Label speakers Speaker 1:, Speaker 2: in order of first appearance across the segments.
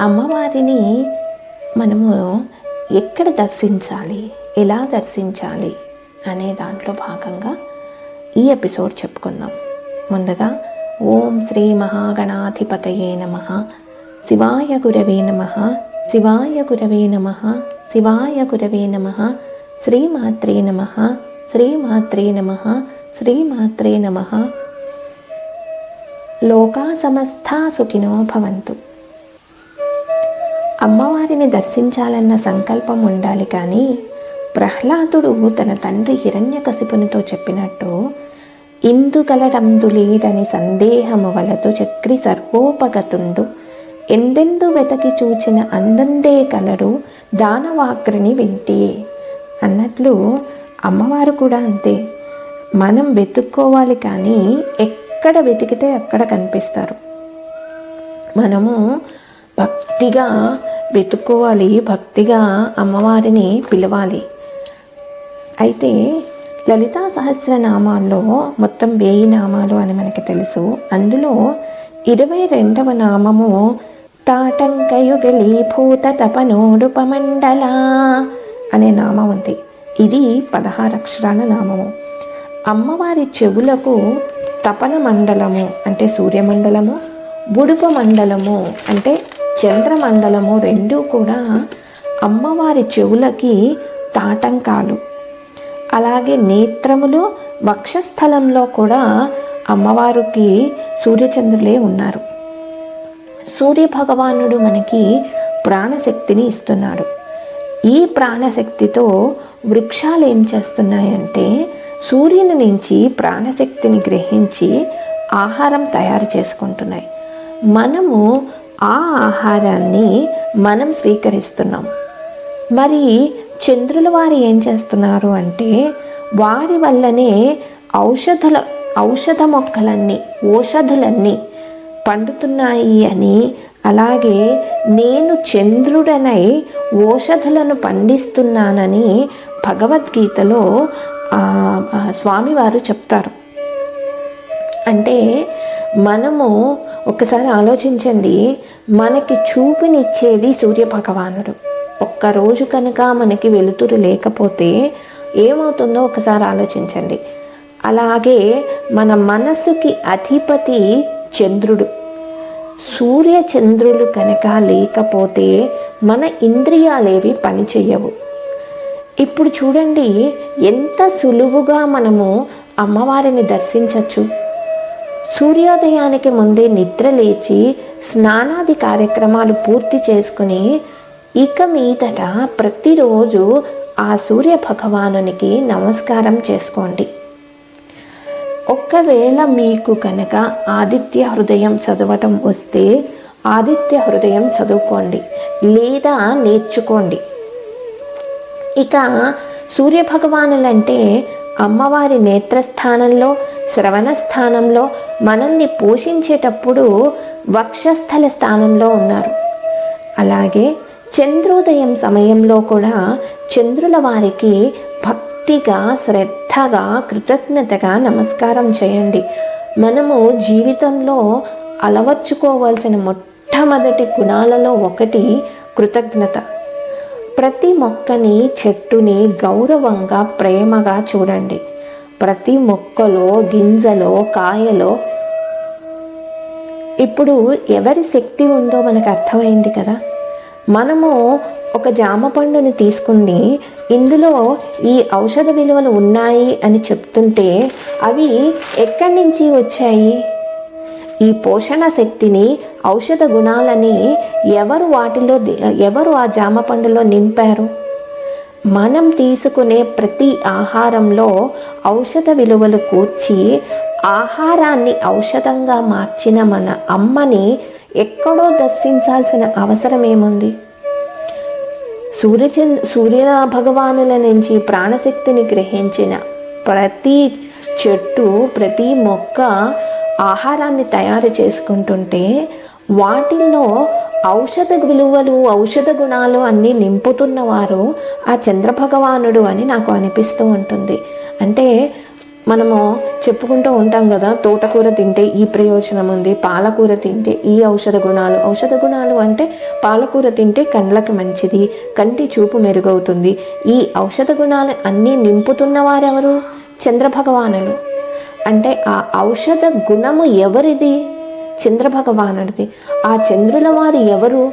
Speaker 1: అమ్మవారిని మనము ఎక్కడ దర్శించాలి ఎలా దర్శించాలి అనే దాంట్లో భాగంగా ఈ ఎపిసోడ్ చెప్పుకుందాం ముందుగా ఓం శ్రీ మహాగణాధిపతయే నమ శివాయ గురవే నమ శివాయ గురవే నమ శివాయ గురవే నమ శ్రీమాత్రే నమ శ్రీమాత్రే నమ శ్రీమాత్రే నమ. లోకా సమస్తా సుఖినో భవంతు. అమ్మవారిని దర్శించాలన్న సంకల్పం ఉండాలి కానీ ప్రహ్లాదుడు తన తండ్రి హిరణ్యకశిపునితో చెప్పినట్టు ఇందుగలడందు లేడని సందేహము వలతో చక్రి సర్వోపగతుండు. ఎందెందు వెతకి చూచిన అందందే కలడు దానవాగ్రిని వింటే. అన్నట్లు అమ్మవారు కూడా అంతే. మనం వెతుక్కోవాలి కానీ ఎక్కడ వెతికితే అక్కడ కనిపిస్తారు. మనము భక్తిగా వెతుక్కోవాలి భక్తిగా అమ్మవారిని పిలవాలి. అయితే లలితా సహస్రనామాల్లో మొత్తం వేయి నామాలు అని మనకి తెలుసు. అందులో ఇరవై రెండవ నామము తాటంకయుగలి భూత తపనోడుపమండల అనే నామం ఉంది. ఇది పదహారు అక్షరాల నామము. అమ్మవారి చెవులకు తపన మండలము అంటే సూర్యమండలము బుడుప మండలము అంటే చంద్రమండలము రెండూ కూడా అమ్మవారి చెవులకి తాటంకాలు. అలాగే నేత్రములు వక్షస్థలంలో కూడా అమ్మవారికి సూర్యచంద్రులే ఉన్నారు. సూర్య భగవానుడు మనకి ప్రాణశక్తిని ఇస్తున్నాడు. ఈ ప్రాణశక్తితో వృక్షాలు ఏం చేస్తున్నాయంటే సూర్యుని నుంచి ప్రాణశక్తిని గ్రహించి ఆహారం తయారు చేసుకుంటున్నాయి. మనము ఆ ఆహారాన్ని మనం స్వీకరిస్తున్నాం. మరి చంద్రుల వారు ఏం చేస్తున్నారు అంటే వారి వల్లనే ఔషధుల ఔషధ మొక్కలన్నీ ఔషధులన్నీ పండుతున్నాయి అని అలాగే నేను చంద్రుడనై ఓషధులను పండిస్తున్నానని భగవద్గీతలో స్వామివారు చెప్తారు. అంటే మనము ఒకసారి ఆలోచించండి. మనకి చూపునిచ్చేది సూర్య భగవానుడు ఒక్కరోజు కనుక మనకి వెలుతురు లేకపోతే ఏమవుతుందో ఒకసారి ఆలోచించండి. అలాగే మన మనసుకి అధిపతి చంద్రుడు. సూర్య చంద్రులు కనుక లేకపోతే మన ఇంద్రియాలేవి పనిచేయవు. ఇప్పుడు చూడండి ఎంత సులువుగా మనము అమ్మవారిని దర్శించవచ్చు సూర్యోదయానికి ముందే నిద్ర లేచి స్నానాది కార్యక్రమాలు పూర్తి చేసుకుని ఇక మీదట ప్రతిరోజు ఆ సూర్య భగవానునికి నమస్కారం చేసుకోండి. ఒక్కవేళ మీకు కనుక ఆదిత్య హృదయం చదవటం వస్తే ఆదిత్య హృదయం చదువుకోండి లేదా నేర్చుకోండి. ఇక సూర్య భగవానులంటే అమ్మవారి నేత్రస్థానంలో శ్రవణ స్థానంలో మనల్ని పోషించేటప్పుడు వక్షస్థల స్థానంలో ఉన్నారు. అలాగే చంద్రోదయం సమయంలో కూడా చంద్రుల వారికి భక్తిగా శ్రద్ధగా కృతజ్ఞతగా నమస్కారం చేయండి. మనము జీవితంలో అలవర్చుకోవాల్సిన మొట్టమొదటి గుణాలలో ఒకటి కృతజ్ఞత. ప్రతి మొక్కని చెట్టుని గౌరవంగా ప్రేమగా చూడండి. ప్రతి మొక్కలో గింజలో కాయలో. ఇప్పుడు ఎవరి శక్తి ఉందో మనకు అర్థమైంది కదా. మనము ఒక జామ పండుని తీసుకుని ఇందులో ఈ ఔషధ విలువలు ఉన్నాయి అని చెప్తుంటే అవి ఎక్కడి నుంచి వచ్చాయి? ఈ పోషణ శక్తిని ఔషధ గుణాలని ఎవరు వాటిలో ఎవరు ఆ జామ పండులో నింపారు? మనం తీసుకునే ప్రతి ఆహారంలో ఔషధ విలువలు కూర్చి ఆహారాన్ని ఔషధంగా మార్చిన మన అమ్మని ఎక్కడో దర్శించాల్సిన అవసరం ఏముంది? సూర్యచంద్ర సూర్య భగవానుల నుంచి ప్రాణశక్తిని గ్రహించిన ప్రతి చెట్టు ప్రతి మొక్క ఆహారాన్ని తయారు చేసుకుంటుంటే వాటిల్లో ఔషధ విలువలు ఔషధ గుణాలు అన్నీ నింపుతున్నవారు ఆ చంద్రభగవానుడు అని నాకు అనిపిస్తూ ఉంటుంది. అంటే మనము చెప్పుకుంటూ ఉంటాం కదా తోటకూర తింటే ఈ ప్రయోజనం ఉంది పాలకూర తింటే ఈ ఔషధ గుణాలు. ఔషధ గుణాలు అంటే పాలకూర తింటే కండ్లకు మంచిది కంటి చూపు మెరుగవుతుంది. ఈ ఔషధ గుణాలు అన్నీ నింపుతున్న వారెవరు చంద్రభగవానులు. అంటే ఆ ఔషధ గుణము ఎవరిది? చంద్రభగవానుడిది. ఆ చంద్రుల వారు ఎవరు?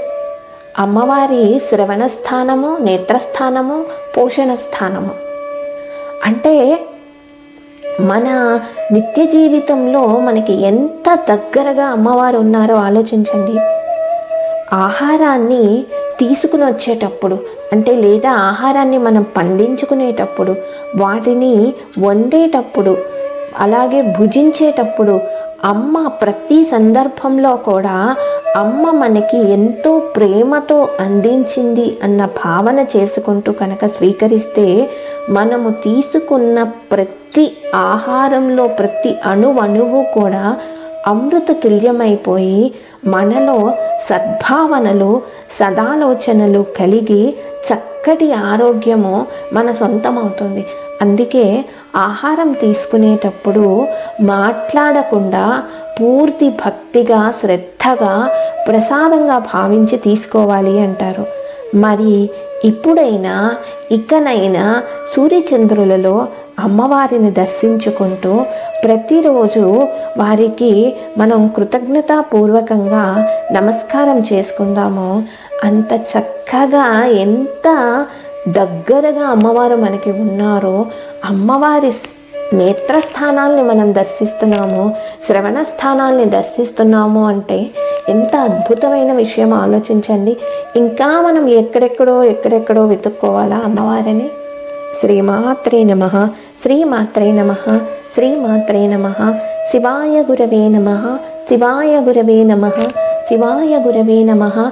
Speaker 1: అమ్మవారి శ్రవణ స్థానము నేత్రస్థానము పోషణ స్థానము. అంటే మన నిత్య జీవితంలో మనకి ఎంత దగ్గరగా అమ్మవారు ఉన్నారో ఆలోచించండి. ఆహారాన్ని తీసుకుని వచ్చేటప్పుడు అంటే లేదా ఆహారాన్ని మనం పండించుకునేటప్పుడు వాటిని వండేటప్పుడు అలాగే భుజించేటప్పుడు అమ్మ ప్రతి సందర్భంలో కూడా అమ్మ మనకి ఎంతో ప్రేమతో అందించింది అన్న భావన చేసుకుంటూ కనుక స్వీకరిస్తే మనము తీసుకున్న ప్రతి ఆహారంలో ప్రతి అణు అణువు కూడా అమృత తుల్యమైపోయి మనలో సద్భావనలు సదాలోచనలు కలిగి చక్కటి ఆరోగ్యము మన సొంతమవుతుంది. అందుకే ఆహారం తీసుకునేటప్పుడు మాట్లాడకుండా పూర్తి భక్తిగా శ్రద్ధగా ప్రసాదంగా భావించి తీసుకోవాలి అంటారు. మరి ఇప్పుడైనా ఇకనైనా సూర్యచంద్రులలో అమ్మవారిని దర్శించుకుంటూ ప్రతిరోజు వారికి మనం కృతజ్ఞతాపూర్వకంగా నమస్కారం చేసుకుందామో. అంత చక్కగా ఎంత దగ్గరగా అమ్మవారు మనకి ఉన్నారో అమ్మవారి నేత్రస్థానాల్ని మనం దర్శిస్తున్నాము శ్రవణ స్థానాల్ని దర్శిస్తున్నాము అంటే ఎంత అద్భుతమైన విషయం ఆలోచించండి. ఇంకా మనం ఎక్కడెక్కడో ఎక్కడెక్కడో వెతుక్కోవాలా అమ్మవారిని? శ్రీమాత్రే నమ శ్రీమాత్రే నమ శ్రీమాత్రే నమ శివాయ గురవే నమ శివాయ గురవే నమ శివాయ గురవే నమ.